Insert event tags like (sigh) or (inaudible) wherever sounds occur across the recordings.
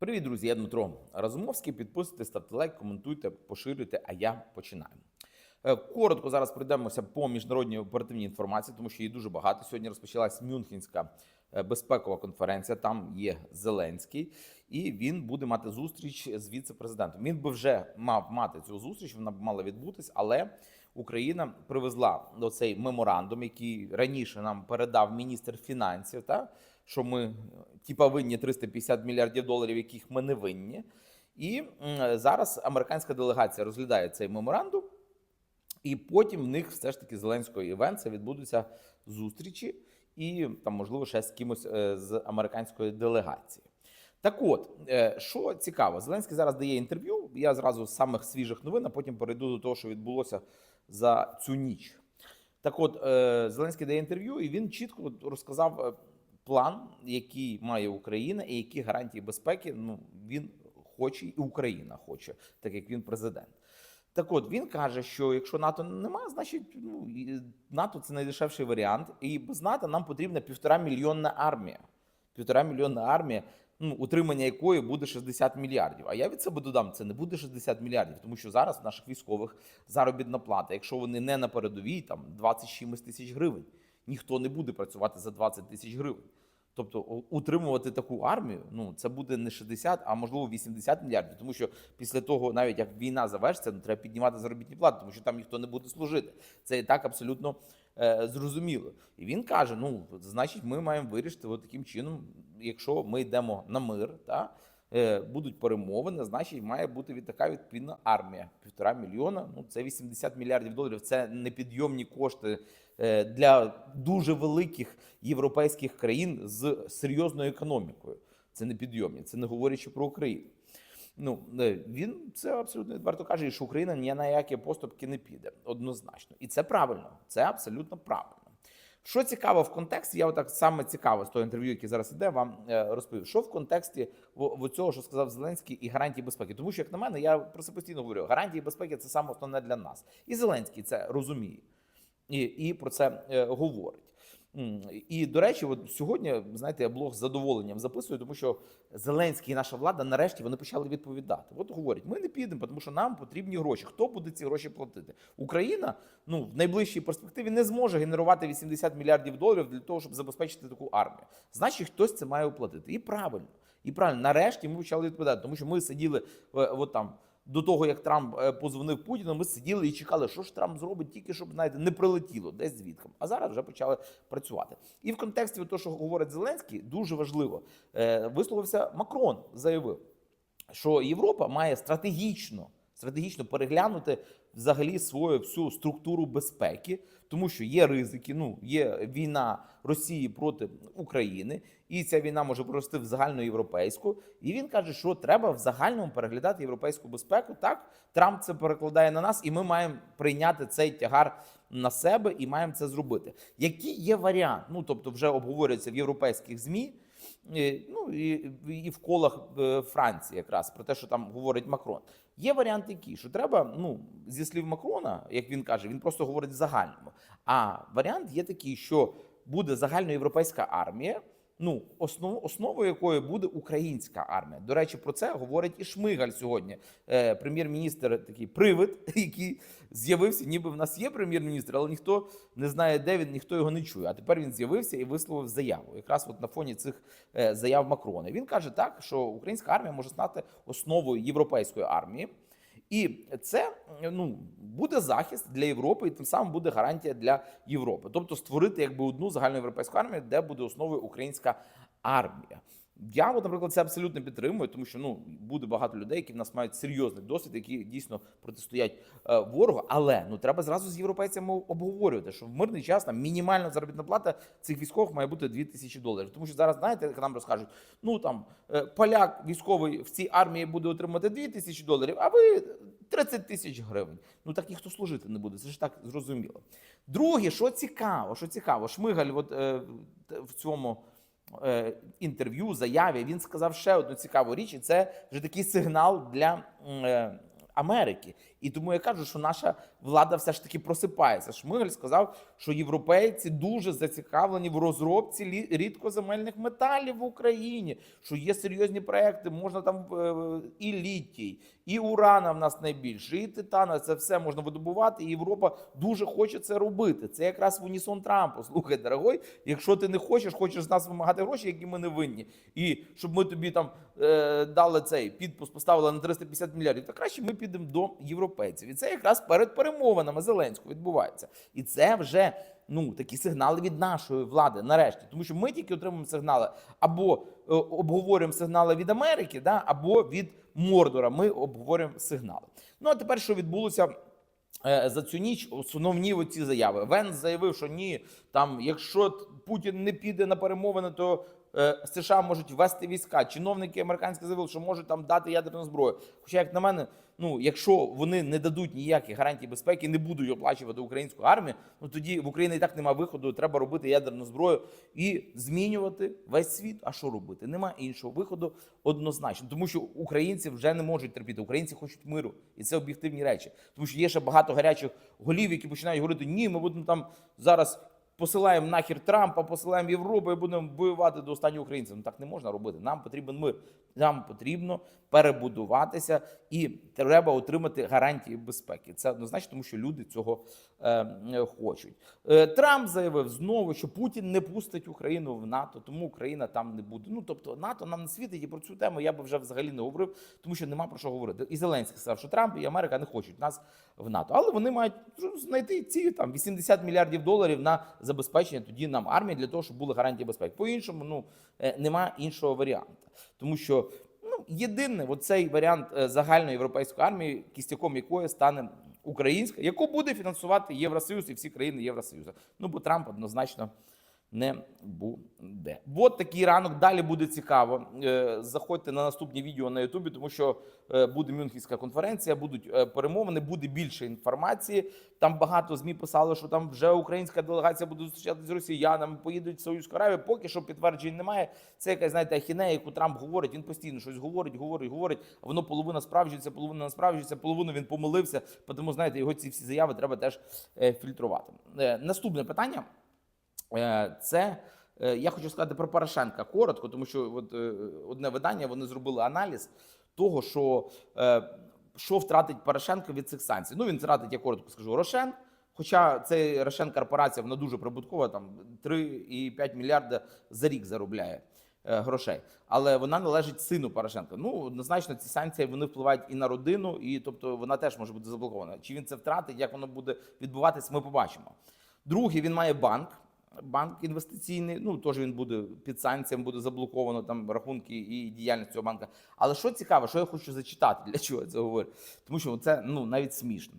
Привіт, друзі! Я Дмитро Разумовський. Підписуйтесь, ставте лайк, коментуйте, поширюйте. А я починаю. Е, Коротко зараз пройдемося по міжнародній оперативній інформації, тому що її дуже багато. Сьогодні розпочалась Мюнхенська е, безпекова конференція. Там є Зеленський, і він буде мати зустріч з віце-президентом. Він би вже мав мати цю зустріч. Вона б мала відбутись, але Україна привезла цей меморандум, який раніше нам передав міністр фінансів. Та що ми е, типа винні 350 мільярдів доларів, яких ми не винні. І зараз американська делегація розглядає цей меморандум, і потім в них все ж таки Зеленського і Венса відбудуться зустрічі, і там, можливо, ще з кимось е, з американської делегації. Так от, е, що цікаво, Зеленський зараз дає інтерв'ю. Я зразу з самих свіжих новин, а потім перейду до того, що відбулося за цю ніч. Так от, е, Зеленський дає інтерв'ю, і він чітко розказав е, план, який має Україна, і які гарантії безпеки ну, він хоче, і Україна хоче, так як він президент. Так от він каже, що якщо НАТО нема, значить ну, НАТО це найдешевший варіант, і без НАТО нам потрібна півтора мільйонна армія. Півтора мільйонна армія, ну, утримання якої буде 60 мільярдів. А я від себе додам, це не буде 60 мільярдів, тому що зараз в наших військових заробітна плата, якщо вони не на передовій, там 20 з чимось тисяч гривень. Ніхто не буде працювати за 20 тисяч гривень. Тобто утримувати таку армію, ну це буде не 60, а можливо 80 мільярдів. Тому що після того, навіть як війна завершиться, ну треба піднімати заробітні плати, тому що там ніхто не буде служити. Це і так абсолютно е, зрозуміло. І він каже: ну значить, ми маємо вирішити от таким чином, якщо ми йдемо на мир, та е, будуть перемовини, значить має бути від така відповідна армія. Півтора мільйона. Ну це 80 мільярдів доларів. Це непідйомні кошти для дуже великих європейських країн з серйозною економікою. Це непідйомні, це не говорячи про Україну. Ну е, він це абсолютно відверто каже, що Україна ні на які поступки не піде однозначно, і це правильно, це абсолютно правильно. Що цікаво в контексті, я отак саме цікаво з того інтерв'ю, яке зараз іде, вам е, розповів. Що в контексті цього, що сказав Зеленський, і гарантії безпеки? Тому що, як на мене, я про це постійно говорю: гарантії безпеки це саме основне для нас. І Зеленський це розуміє і, і про це е, говорить. І до речі, от сьогодні знаєте, я блог з задоволенням записую, тому що Зеленський і наша влада нарешті вони почали відповідати. От говорять, ми не підемо, тому що нам потрібні гроші. Хто буде ці гроші платити? Україна ну в найближчій перспективі не зможе генерувати 80 мільярдів доларів для того, щоб забезпечити таку армію. Значить, хтось це має оплатити. І правильно, і правильно, нарешті ми почали відповідати, тому що ми сиділи е, от там. До того як Трамп е, позвонив Путіну, ми сиділи і чекали, що ж Трамп зробить, тільки щоб знаєте, не прилетіло десь звідком. А зараз вже почали працювати. І в контексті того, що говорить Зеленський, дуже важливо е, висловився Макрон, заявив, що Європа має стратегічно стратегічно переглянути взагалі свою всю структуру безпеки, тому що є ризики. Ну є війна Росії проти України, і ця війна може прорости в загальноєвропейську. І він каже, що треба в загальному переглядати європейську безпеку. Так Трамп це перекладає на нас, і ми маємо прийняти цей тягар на себе і маємо це зробити. Який є варіант? Ну тобто, вже обговорюється в європейських змі. Е, Ну і, і в колах е, Франції, якраз про те, що там говорить Макрон. Є варіант який, що треба, ну зі слів Макрона, як він каже, він просто говорить в загальному. А варіант є такий, що буде загальноєвропейська армія. Ну, основ, основою якої буде українська армія. До речі, про це говорить і Шмигаль сьогодні. Е, прем'єр-міністр такий привид, (laughs) який з'явився, ніби в нас є прем'єр-міністр, але ніхто не знає, де він, ніхто його не чує. А тепер він з'явився і висловив заяву. Якраз от на фоні цих е, заяв Макрона. Він каже так, що українська армія може стати основою європейської армії. І це ну буде захист для Європи, і тим самим буде гарантія для Європи. Тобто створити якби одну загальноєвропейську армію, де буде основою українська армія. Я, от, наприклад, це абсолютно підтримую, тому що ну буде багато людей, які в нас мають серйозний досвід, які дійсно протистоять е, ворогу. Але ну треба зразу з європейцями обговорювати, що в мирний час там мінімальна заробітна плата цих військових має бути 2 тисячі доларів. Тому що зараз, знаєте, як нам розкажуть, ну там е, поляк військовий в цій армії буде отримати 2 тисячі доларів, а ви 30 тисяч гривень. Ну так ніхто служити не буде. Це ж так зрозуміло. Друге, що цікаво, що цікаво, Шмигаль, от е, в цьому інтерв'ю, заяві, він сказав ще одну цікаву річ, і це вже такий сигнал для е, Америки. І тому я кажу, що наша влада все ж таки просипається. Шмигаль сказав, що європейці дуже зацікавлені в розробці рідкоземельних металів в Україні, що є серйозні проекти, можна там е, і літій, і урана в нас найбільше, і титана. Це все можна видобувати. І Європа дуже хоче це робити. Це якраз в унісон Трампу. Слухай, дорогой, якщо ти не хочеш, хочеш з нас вимагати гроші, які ми не винні, і щоб ми тобі там е, дали цей підпис, поставили на 350 мільярдів, то краще ми підемо до європейців. І це якраз перед перемовинами Зеленського відбувається. І це вже ну такі сигнали від нашої влади нарешті, тому що ми тільки отримуємо сигнали або е, обговорюємо сигнали від Америки, да, або від Мордора. Ми обговорюємо сигнали. Ну а тепер що відбулося? Е, За цю ніч основні оці заяви. Венс заявив, що ні, там, якщо Путін не піде на перемовини, то е, США можуть ввести війська. Чиновники американські заявили, що можуть там дати ядерну зброю. Хоча, як на мене, ну якщо вони не дадуть ніяких гарантій безпеки, не будуть оплачувати українську армію, ну тоді в Україні і так немає виходу. Треба робити ядерну зброю і змінювати весь світ. А що робити? Нема іншого виходу однозначно, тому що українці вже не можуть терпіти. Українці хочуть миру, і це об'єктивні речі. Тому що є ще багато гарячих голів, які починають говорити: ні, ми будемо там зараз. Посилаємо нахер Трампа, посилаємо Європу і будемо воювати до останнього українця. Ну так не можна робити. Нам потрібен мир. Нам потрібно перебудуватися і треба отримати гарантії безпеки. Це однозначно, тому що люди цього хочуть. Е, Трамп заявив знову, що Путін не пустить Україну в НАТО, тому Україна там не буде. Ну тобто НАТО нам не світить, і про цю тему я би вже взагалі не говорив, тому що нема про що говорити. І Зеленський сказав, що Трамп і Америка не хочуть нас в НАТО, але вони мають знайти ці там 80 мільярдів доларів на забезпечення тоді нам армії для того, щоб були гарантії безпеки. По іншому, ну е, нема іншого варіанту, тому що. Ну, єдине, оцей варіант е, загальної європейської армії, кістяком якої стане українська, яку буде фінансувати Євросоюз і всі країни Євросоюзу. Ну бо Трамп однозначно не буде. От такий ранок. Далі буде цікаво. Е, Заходьте на наступні відео на Ютубі, тому що е, буде Мюнхенська конференція, будуть е, перемовини, буде більше інформації. Там багато змі писали, що там вже українська делегація буде зустрічатися з росіянами, поїдуть в Саудівську Аравію. Поки що підтверджень немає. Це якась знаєте ахінея, яку Трамп говорить. Він постійно щось говорить, говорить, говорить. А воно половина справджується, половина не половину він помилився. Тому знаєте, його ці всі заяви треба теж фільтрувати. Наступне питання. Е, Це е, я хочу сказати про Порошенка коротко, тому що от е, одне видання вони зробили аналіз того, що що втратить Порошенко від цих санкцій. Ну він втратить, я коротко скажу, Рошен. Хоча цей Рошен корпорація вона дуже прибуткова, там 3,5 мільярда за рік заробляє грошей. Але вона належить сину Порошенка. Ну однозначно, ці санкції вони впливають і на родину, і тобто вона теж може бути заблокована. Чи він це втратить, як воно буде відбуватись, ми побачимо. Другий він має банк. Банк інвестиційний, ну теж він буде під санкціями, буде заблоковано там рахунки і діяльність цього банка. Але що цікаво, що я хочу зачитати, для чого я це говорю? Тому що це ну навіть смішно.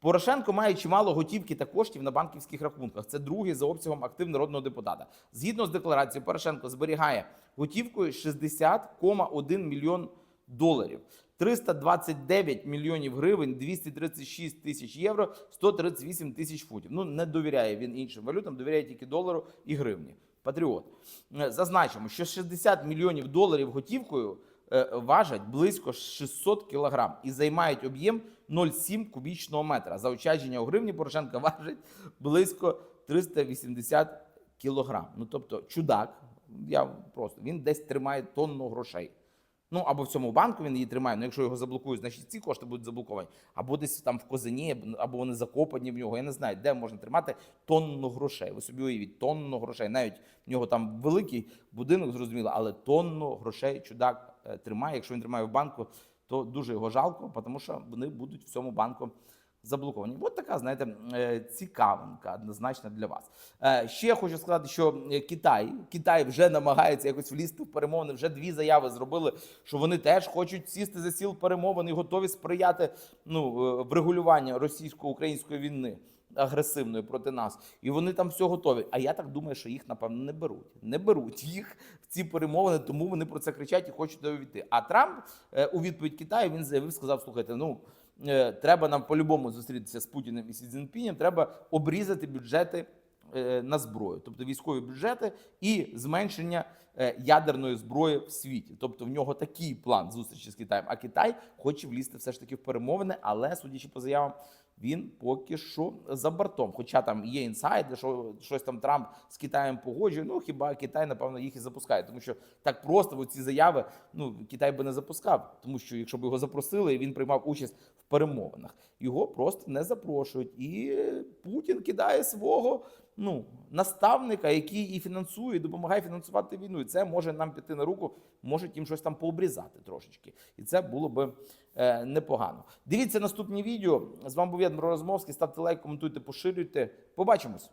Порошенко має чимало готівки та коштів на банківських рахунках. Це другий за обсягом актив народного депутата. Згідно з декларацією, Порошенко зберігає готівкою 60,1 мільйон доларів. 329 мільйонів гривень, 236 тисяч євро, 138 тисяч футів. Ну не довіряє він іншим валютам, довіряє тільки долару і гривні. Патріот. Е, Зазначимо, що 60 мільйонів доларів готівкою е, важать близько 600 кілограм і займають об'єм 0,7 кубічного метра. Заощадження у гривні Порошенка (laughs) важить близько 380 кілограм. Ну тобто, чудак, я просто він десь тримає тонну грошей. Ну або в цьому банку він її тримає. Ну якщо його заблокують, значить ці кошти будуть заблоковані. Або десь там в Козині, або вони закопані в нього. Я не знаю, де можна тримати тонну грошей. Ви собі уявіть, тонну грошей. Навіть в нього там великий будинок, зрозуміло, але тонну грошей чудак е, тримає. Якщо він тримає в банку, то дуже його жалко, тому що вони будуть в цьому банку. Заблоковані. От така, знаєте, е, цікавинка однозначно для вас. Е, Ще хочу сказати, що е, Китай Китай вже намагається якось влізти в перемовини. Вже дві заяви зробили, що вони теж хочуть сісти за сіл перемовин і готові сприяти ну, врегулюванню російсько-української війни агресивної проти нас. І вони там все готові. А я так думаю, що їх напевно не беруть. Не беруть їх в ці перемовини, тому вони про це кричать і хочуть довійти. А Трамп у відповідь Китаю він заявив, сказав: слухайте, ну. Е, Треба нам по-любому зустрітися з Путіним і Сі Цзіньпінем, Треба обрізати бюджети е, на зброю, тобто військові бюджети і зменшення е, ядерної зброї в світі. Тобто в нього такий план зустрічі з Китаєм. А Китай хоче влізти все ж таки в перемовини, але судячи по заявам. Він поки що за бортом. Хоча там є інсайди, що щось там Трамп з Китаєм погоджує. Ну хіба Китай, напевно, їх і запускає, тому що так просто ці заяви ну Китай би не запускав, тому що якщо б його запросили, і він приймав участь в перемовинах, його просто не запрошують. І Путін кидає свого ну наставника, який і фінансує, і допомагає фінансувати війну. І це може нам піти на руку, може їм щось там пообрізати трошечки. І це було би непогано. Дивіться наступні відео. З вами був Ядмир Розмовський. Ставте лайк, коментуйте, поширюйте. Побачимось.